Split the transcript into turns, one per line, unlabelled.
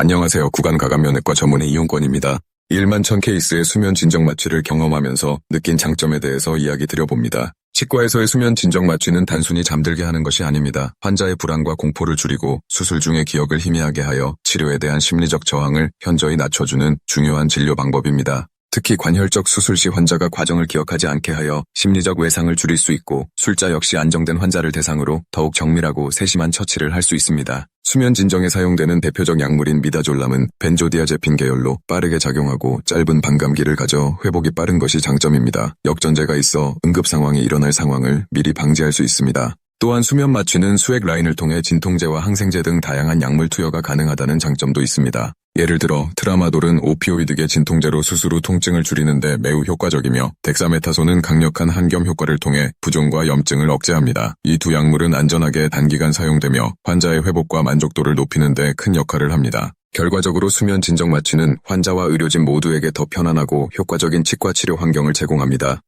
안녕하세요. 구간 가감면외과 전문의 이용권입니다. 1만 1000 케이스의 수면 진정 마취를 경험하면서 느낀 장점에 대해서 이야기 드려봅니다. 치과에서의 수면 진정 마취는 단순히 잠들게 하는 것이 아닙니다. 환자의 불안과 공포를 줄이고 수술 중의 기억을 희미하게 하여 치료에 대한 심리적 저항을 현저히 낮춰주는 중요한 진료 방법입니다. 특히 관혈적 수술 시 환자가 과정을 기억하지 않게 하여 심리적 외상을 줄일 수 있고 술자 역시 안정된 환자를 대상으로 더욱 정밀하고 세심한 처치를 할 수 있습니다. 수면 진정에 사용되는 대표적 약물인 미다졸람은 벤조디아제핀 계열로 빠르게 작용하고 짧은 반감기를 가져 회복이 빠른 것이 장점입니다. 역전제가 있어 응급 상황이 일어날 상황을 미리 방지할 수 있습니다. 또한 수면 마취는 수액 라인을 통해 진통제와 항생제 등 다양한 약물 투여가 가능하다는 장점도 있습니다. 예를 들어 트라마돌은 오피오이드계 진통제로 수술 후 통증을 줄이는데 매우 효과적이며 덱사메타손은 강력한 한겸 효과를 통해 부종과 염증을 억제합니다. 이 두 약물은 안전하게 단기간 사용되며 환자의 회복과 만족도를 높이는 데 큰 역할을 합니다. 결과적으로 수면 진정 마취는 환자와 의료진 모두에게 더 편안하고 효과적인 치과 치료 환경을 제공합니다.